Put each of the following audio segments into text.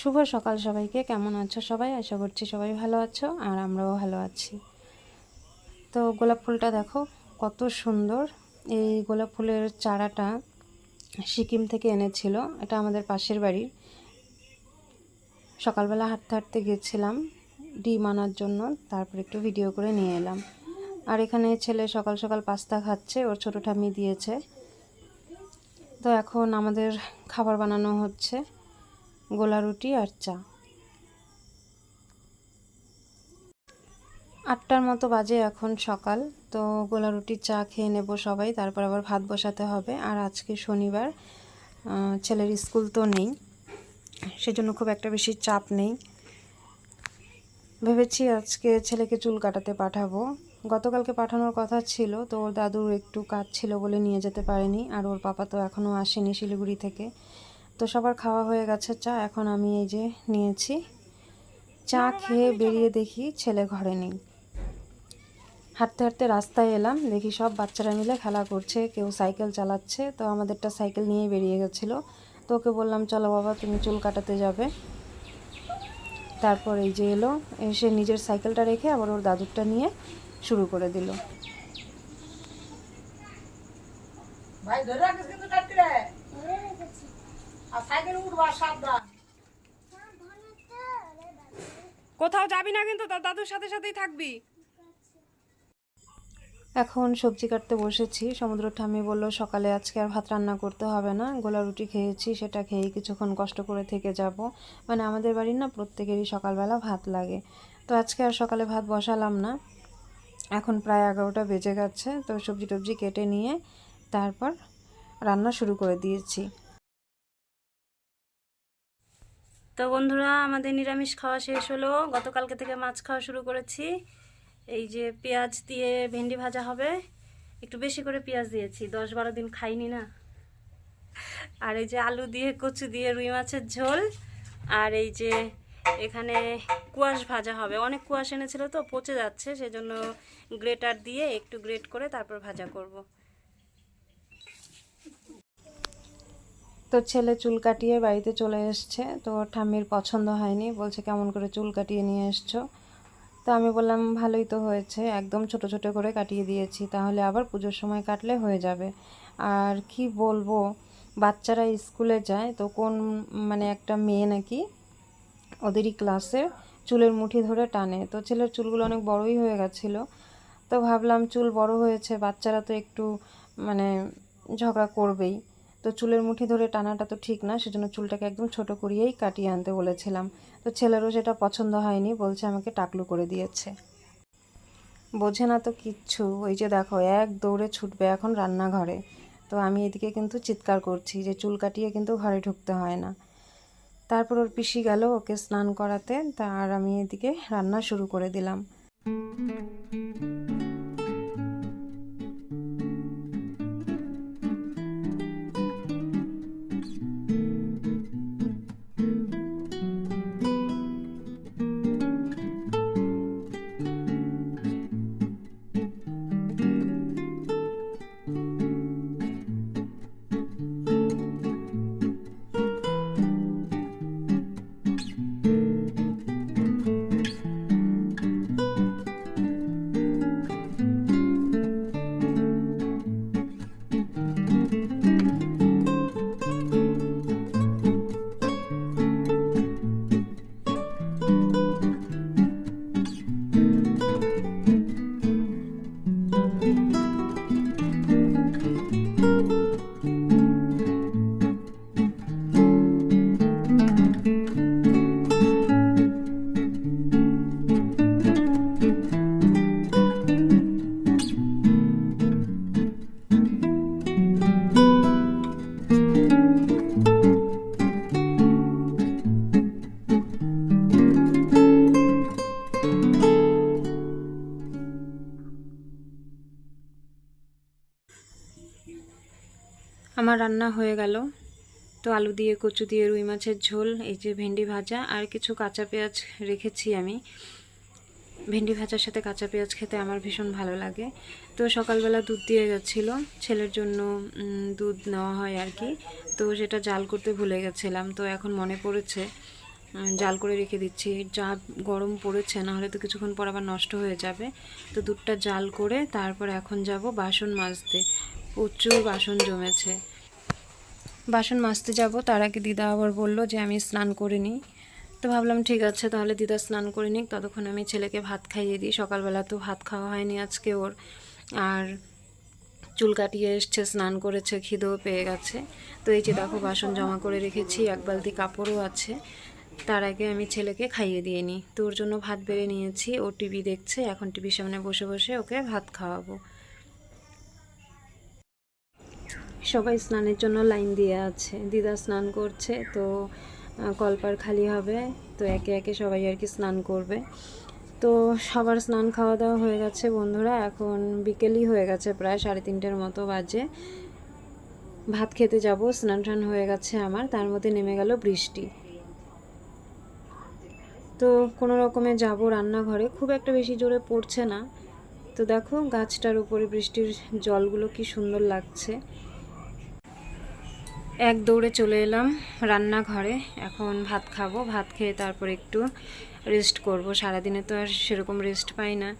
শুভ সকাল সবাইকে। কেমন আছো সবাই? আশা করছি সবাই ভালো আছো আর আমরাও ভালো আছি। তো গোলাপ ফুলটা দেখো, কত সুন্দর। এই গোলাপ ফুলের চারাটা সিকিম থেকে এনেছিল। এটা আমাদের পাশের বাড়ি। সকালবেলা হাঁটতে হাঁটতে গেছিলাম, ডিম আনার জন্য। তারপর একটু ভিডিও করে নিয়ে এলাম। আর এখানে ছেলে সকাল সকাল পাস্তা খাচ্ছে, ওর ছোটো ঠাম্মি দিয়েছে। তো এখন আমাদের খাবার বানানো হচ্ছে। গোলা রুটি আর চা। আটটার মতো বাজে এখন সকাল, তো গোলা রুটি, চা খেয়ে নেব সবাই, তারপর আবার ভাত বসাতে হবে। আর আজকে শনিবার ছেলের স্কুল তো নেই, সেজন্য খুব একটা বেশি চাপ নেই। ভেবেছি আজকে ছেলেকে চুল কাটাতে পাঠাবো। গতকালকে পাঠানোর কথা ছিল, তো ওর দাদুর একটু কাজ ছিল বলে নিয়ে যেতে পারেনি, আর ওর পাপা তো এখনও আসেনি শিলিগুড়ি থেকে। তো সবার খাওয়া হয়ে গেছে, চা এখন আমি এই যে নিয়েছি। চা খেয়ে বেরিয়ে দেখি ছেলে ঘরে নেই। হাঁটতে হাঁটতে রাস্তায় এলাম, দেখি সব বাচ্চারা মিলে খেলা করছে, কেউ সাইকেল চালাচ্ছে, তো আমাদেরটা সাইকেল নিয়ে বেরিয়ে গেছিল। তো ওকে বললাম, চলো বাবা, তুমি চুল কাটাতে যাবে। তারপর এই যে এলো, এসে নিজের সাইকেলটা রেখে আবার ওর দাদুরটা নিয়ে শুরু করে দিল। ভাই, ধরে রাখিস কিন্তু কাটতে রে আর সাইকেল উঠবা সাবধান কোথাও যাবি না কিন্তু তোর দাদুর সাথে সাথেই থাকবি। এখন সবজি কাটতে বসেছি সমুদ্র ঠাম্মি বলল সকালে আজকে আর ভাত রান্না করতে হবে না গোলা রুটি খেয়েছি সেটা খেয়েই কিছুক্ষণ কষ্ট করে থেকে যাব। মানে আমাদের বাড়ির না প্রত্যেকেরই সকালবেলা ভাত লাগে। তো আজকে আর সকালে ভাত বসালাম না। এখন প্রায় এগারোটা বেজে গেছে তো সবজি টবজি কেটে নিয়ে তারপর রান্না শুরু করে দিয়েছি। তো বন্ধুরা, আমাদের নিরামিষ খাওয়া শেষ হলো। গতকালকে থেকে মাছ খাওয়া শুরু করেছি। এই যে পেঁয়াজ দিয়ে ভেন্ডি ভাজা হবে। একটু বেশি করে পেঁয়াজ দিয়েছি। দশ বারো দিন খাইনি না। আর এই যে আলু দিয়ে, কচু দিয়ে রুই মাছের ঝোল। আর এই যে এখানে কুয়াশ ভাজা হবে। অনেক কুয়াশ এনেছিল তো পচে যাচ্ছে, সেজন্য গ্রেটার দিয়ে একটু গ্রেট করে তারপর ভাজা করব। তো ছেলে চুল কাটিয়ে বাড়িতে চলে এসছে, তো ঠাম্মির পছন্দ হয়নি, বলছে কেমন করে চুল কাটিয়ে নিয়ে এসছো। তো আমি বললাম, ভালোই তো হয়েছে, একদম ছোট ছোট করে কাটিয়ে দিয়েছি, তাহলে আবার পুজোর সময় কাটলে হয়ে যাবে। আর কি বলব, বাচ্চারা স্কুলে যায়, তো কোন মানে একটা মেয়ে নাকি ওদেরই ক্লাসে চুলের মুঠি ধরে টানে, তো ছেলের চুলগুলো অনেক বড়ই হয়ে গেছিল। তো ভাবলাম চুল বড় হয়েছে, বাচ্চারা তো একটু মানে ঝগড়া করবেই। তো চুলের মুঠি ধরে টানাটা তো ঠিক না, সেজন্য চুলটাকে একদম ছোট করিয়েই কাটিয়ে আনতে বলেছিলাম। তো ছেলেরও সেটা পছন্দ হয়নি, বলছে আমাকে টাকলু করে দিয়েছে। বোঝে না তো কিচ্ছু, ওই যে দেখো, এক দৌড়ে ছুটবে এখন রান্নাঘরে। তো আমি এদিকে কিন্তু চিৎকার করছি যে চুল কাটিয়ে কিন্তু ঘরে ঢুকতে হয় না। তারপর ওর পিসি গেল ওকে স্নান করাতে তার আমি এদিকে রান্না শুরু করে দিলাম। আমার রান্না হয়ে গেল। তো আলু দিয়ে, কচু দিয়ে, রুই মাছের ঝোল, এই যে ভেন্ডি ভাজা আর কিছু কাঁচা পেঁয়াজ রেখেছি আমি। ভেন্ডি ভাজার সাথে কাঁচা পেঁয়াজ খেতে আমার ভীষণ ভালো লাগে। তো সকালবেলা দুধ দিয়ে যাচ্ছিল ছেলের জন্য দুধ নেওয়া হয় আর কি। তো সেটা জাল করতে ভুলে গেছিলাম। তো এখন মনে পড়েছে জাল করে রেখে দিচ্ছি। যা গরম পড়েছে না হলে তো কিছুক্ষণ পর আবার নষ্ট হয়ে যাবে। তো দুধটা জাল করে তারপর এখন যাব বাসন মাজতে। প্রচুর বাসন জমেছে। বাসন মাজতে যাব। তার আগে দিদা আবার বলল যে, আমি স্নান করে নিই। তো ভাবলাম, ঠিক আছে, তাহলে দিদা স্নান করে নিক। ততক্ষণ আমি ছেলেকে ভাত খাইয়ে দিই। সকালবেলা তো ভাত খাওয়া হয়নি আজকে ওর। আর চুল কাটিয়ে এসছে, স্নান করেছে, খিদেও পেয়ে গেছে। তো এই যে দেখো, বাসন জমা করে রেখেছি, এক বালতি কাপড়ও আছে। তার আগে আমি ছেলেকে খাইয়ে দিয়ে নিই। তো ওর জন্য ভাত বেড়ে নিয়েছি। ও টিভি দেখছে, এখন টিভির সামনে বসে বসে ওকে ভাত খাওয়াবো। সবাই স্নানের জন্য লাইন দিয়ে আছে। দিদা স্নান করছে, তো কলপার খালি হবে, তো একে একে সবাই আর কি স্নান করবে। তো সবার স্নান খাওয়া দাওয়া হয়ে গেছে বন্ধুরা, এখন বিকেলই হয়ে গেছে প্রায় সাড়ে তিনটের মতো বাজে। ভাত খেতে যাব, স্নান টান হয়ে গেছে আমার, তার মধ্যে নেমে গেল বৃষ্টি। তো কোনো রকমে যাব রান্নাঘরে, খুব একটা বেশি জোরে পড়ছে না। তো দেখো গাছটার উপরে বৃষ্টির জলগুলো কি সুন্দর লাগছে। এক দৌড়ে চলে এলাম রান্নাঘরে। এখন ভাত খাব, ভাত খেয়ে তারপর একটু রেস্ট করব। সারাদিনে তো আর সেরকম রেস্ট পাই না।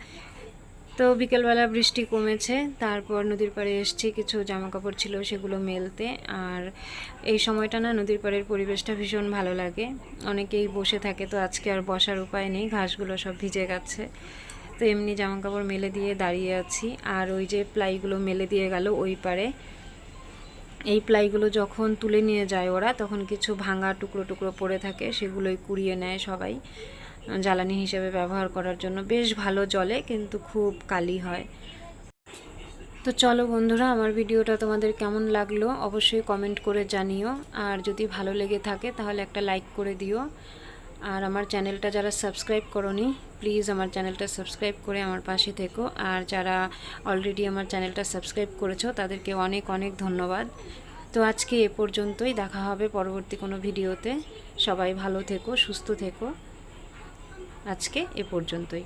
তো বিকেলবেলা বৃষ্টি কমেছে, তারপর নদীর পাড়ে এসছি। কিছু জামা কাপড় ছিল সেগুলো মেলতে। আর এই সময়টা না, নদীর পাড়ের পরিবেশটা ভীষণ ভালো লাগে। অনেকেই বসে থাকে, তো আজকে আর বসার উপায় নেই। ঘাসগুলো সব ভিজে গেছে। তো এমনি জামা কাপড় মেলে দিয়ে দাঁড়িয়ে আছি। আর ওই যে প্লাইগুলো মেলে দিয়ে গেল ওই পারে এই প্লাইগুলো যখন তুলে নিয়ে যায় ওরা, তখন কিছু ভাঙা টুকরো টুকরো পড়ে থাকে, সেগুলোই কুড়িয়ে নেয় সবাই, জ্বালানি হিসেবে ব্যবহার করার জন্য। বেশ ভালো জলে কিন্তু খুব কালি হয়। তো চলো বন্ধুরা, আমার ভিডিওটা তোমাদের কেমন লাগল অবশ্যই কমেন্ট করে জানিও। আর যদি ভালো লেগে থাকে, তাহলে একটা লাইক করে দিও। আর আমার চ্যানেলটা যারা সাবস্ক্রাইব করনি, প্লিজ আমার চ্যানেলটা সাবস্ক্রাইব করে আমার পাশে থেকো। আর যারা অলরেডি আমার চ্যানেলটা সাবস্ক্রাইব করেছ, তাদেরকে অনেক অনেক ধন্যবাদ। তো আজকে এ পর্যন্তই, দেখা হবে পরবর্তী কোনো ভিডিওতে। সবাই ভালো থেকো, সুস্থ থেকো। আজকে এ পর্যন্তই।